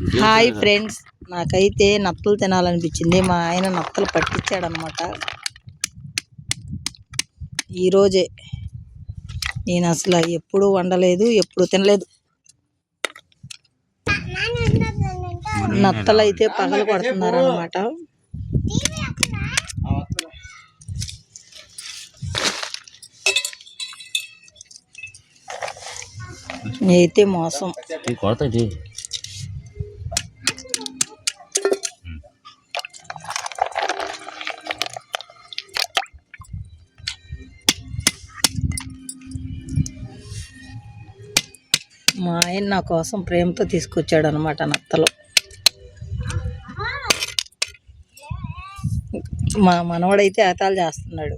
Hi friends. నాకైతే నత్తలు తినాలనిపించింది. మా ఆయన నత్తలు పట్టించాడనమాట ఈరోజే నేను అసలు ఎప్పుడు వండలేదు ఎప్పుడు తినలేదు. నత్తలు అయితే పగలు కొడుతున్నారు అనమాట అయితే మోసం కొడతాయి మా ఆయన నా కోసం ప్రేమతో తీసుకొచ్చాడు అనమాట నత్తలు. మా మనవడైతే ఏతాలు చేస్తున్నాడు.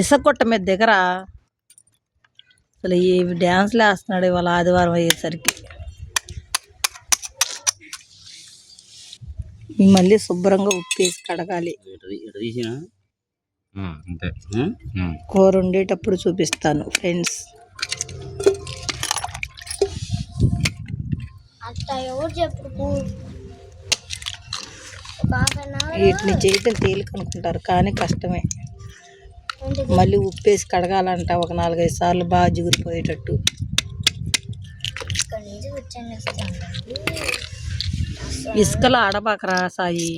ఇసకొట్ట మీద దగ్గర అసలు ఏ డ్యాన్స్లు వేస్తున్నాడు ఇవాళ ఆదివారం అయ్యేసరికి. మళ్ళీ శుభ్రంగా ఉప్పేసి కడగాలి. అంతే. కూర వండేటప్పుడు చూపిస్తాను ఫ్రెండ్స్. వీటిని చేయటం తేలిక అనుకుంటారు కానీ కష్టమే. మళ్ళీ ఉప్పేసి కడగాలంట ఒక నాలుగైదు సార్లు బాగా జిగురిపోయేటట్టు ఇసుకలో ఆడబాకరా సాయి?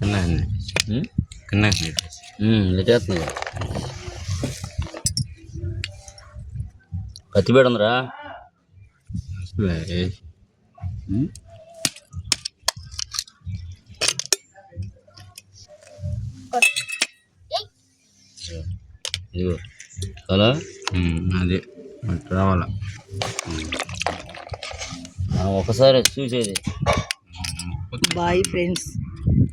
కింద కింద ఇలా చేస్తున్నా కత్తి పేడ ఉందిరా ఇదిగో చాలా అది రావాల ఒకసారి చూసేది బాయ్ ఫ్రెండ్స్